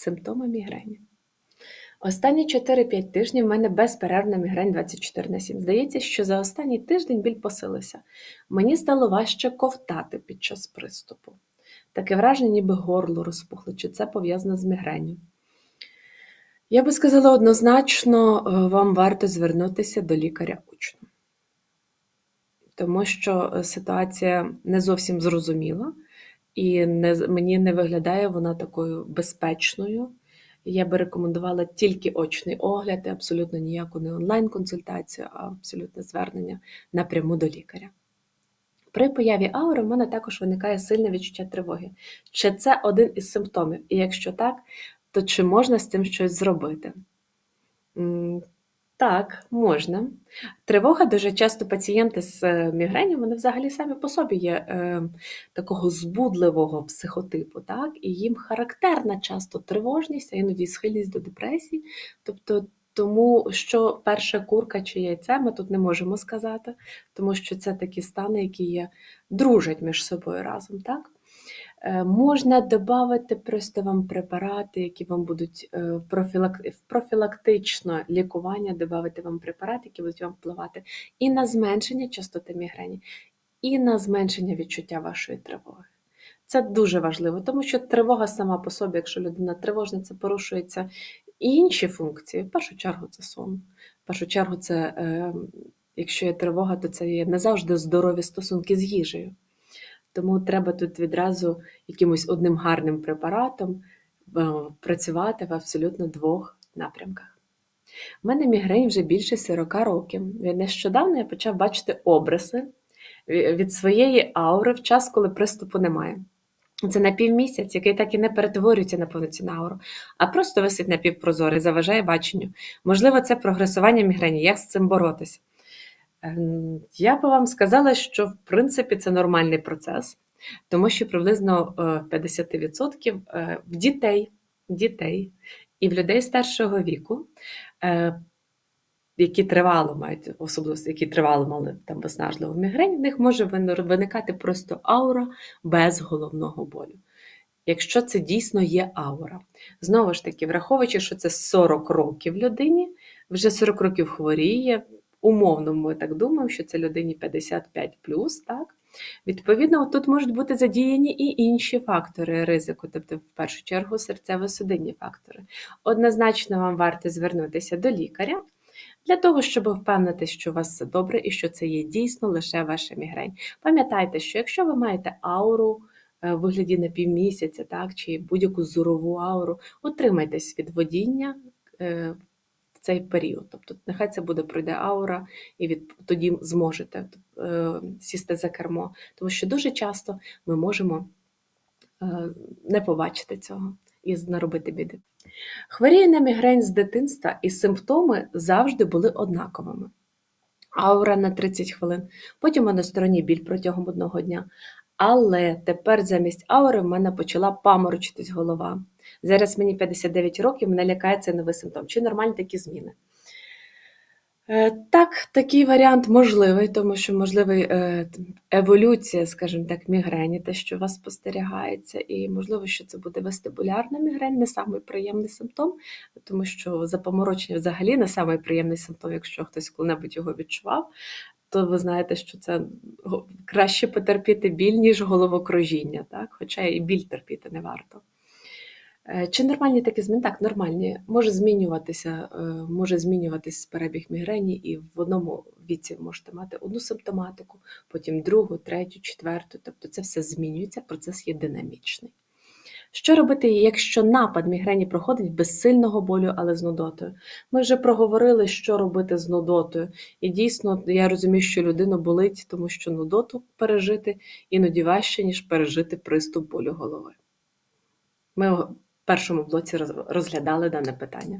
Симптоми мігрені. Останні 4-5 тижнів в мене безперервна мігрень 24 на 7. Здається, що за останній тиждень біль посилився. Мені стало важче ковтати під час приступу. Таке враження, ніби горло розпухло, чи це пов'язано з мігренню. Я би сказала однозначно, е, вам варто звернутися до лікаря очно. Тому що е, ситуація не зовсім зрозуміла, і не, мені не виглядає вона такою безпечною. Я би рекомендувала тільки очний огляд, і абсолютно ніяку не онлайн-консультацію, а абсолютне звернення напряму до лікаря. При появі аури в мене також виникає сильне відчуття тривоги. Чи це один із симптомів? І якщо так, то чи можна з цим щось зробити? Так, можна. Тривога дуже часто пацієнти з е, мігренью, вони взагалі самі по собі є е, такого збудливого психотипу, так? І їм характерна часто тривожність, а іноді схильність до депресії. Тобто, тому що перша курка чи яйце, ми тут не можемо сказати, тому що це такі стани, які є, дружать між собою разом, так? Е, Можна додати просто вам препарати, які вам будуть е, в профілак- в профілактичне лікування, додати вам препарати, які будуть вам впливати і на зменшення частоти мігрені, і на зменшення відчуття вашої тривоги. Це дуже важливо, тому що тривога сама по собі, якщо людина тривожна, це порушується і інші функції. В першу чергу це сон. В першу чергу, це, е, якщо є тривога, то це є не завжди здорові стосунки з їжею. Тому треба тут відразу якимось одним гарним препаратом е, працювати в абсолютно двох напрямках. У мене мігрень вже більше 40 років. Нещодавно я почав бачити обриси ві- від своєї аури в час, коли приступу немає. Це напівмісяць, який так і не перетворюється на повноцінну ауру, а просто висить напівпрозорий, заважає баченню. Можливо, це прогресування мігрені. Як з цим боротися? Ем, Я би вам сказала, що в принципі це нормальний процес, тому що приблизно е, 50% е, в дітей, дітей і в людей старшого віку, е, які тривало мають, особливо які тривало мали там виснажливу мігрень, в них може виникати просто аура без головного болю. Якщо це дійсно є аура. Знову ж таки, враховуючи, що це 40 років людині, вже 40 років хворіє, умовно ми так думаємо, що це людині 55 так? Відповідно, тут можуть бути задіяні і інші фактори ризику, тобто, в першу чергу, серцево-судинні фактори. Однозначно вам варто звернутися до лікаря для того, щоб впевнитися, що у вас все добре і що це є дійсно лише ваша мігрень. Пам'ятайте, що якщо ви маєте ауру е, в вигляді на півмісяця, так, чи будь-яку зорову ауру, утримайтесь від водіння е, цей період. Тобто, нехай це буде пройде аура, і від, тоді зможете е, сісти за кермо. Тому що дуже часто ми можемо е, не побачити цього і наробити біди. Хворію на мігрень з дитинства, і симптоми завжди були однаковими. Аура на 30 хвилин, потім односторонній біль протягом одного дня. Але тепер замість аури в мене почала паморочитись голова. Зараз мені 59 років, мене лякає цей новий симптом. Чи нормальні такі зміни? Е, Так, такий варіант можливий, тому що можливий е, еволюція, скажімо так, мігрені, те, що у вас спостерігається, і можливо, що це буде вестибулярна мігрень, не самий приємний симптом, тому що запоморочення взагалі не самий приємний симптом, якщо хтось коли-небудь його відчував, то ви знаєте, що це краще потерпіти біль, ніж головокружіння, так? Хоча і біль терпіти не варто. Е, Чи нормальні такі зміни? Так, нормальні. Може змінюватися, е, може змінюватись перебіг мігрені, і в одному віці ви можете мати одну симптоматику, потім другу, третю, четверту. Тобто це все змінюється, процес є динамічний. Що робити, якщо напад мігрені проходить без сильного болю, але з нудотою? Ми вже проговорили, що робити з нудотою. І дійсно, я розумію, що людину болить, тому що нудоту пережити іноді важче, ніж пережити приступ болю голови. Ми першому блоці роз- розглядали дане питання.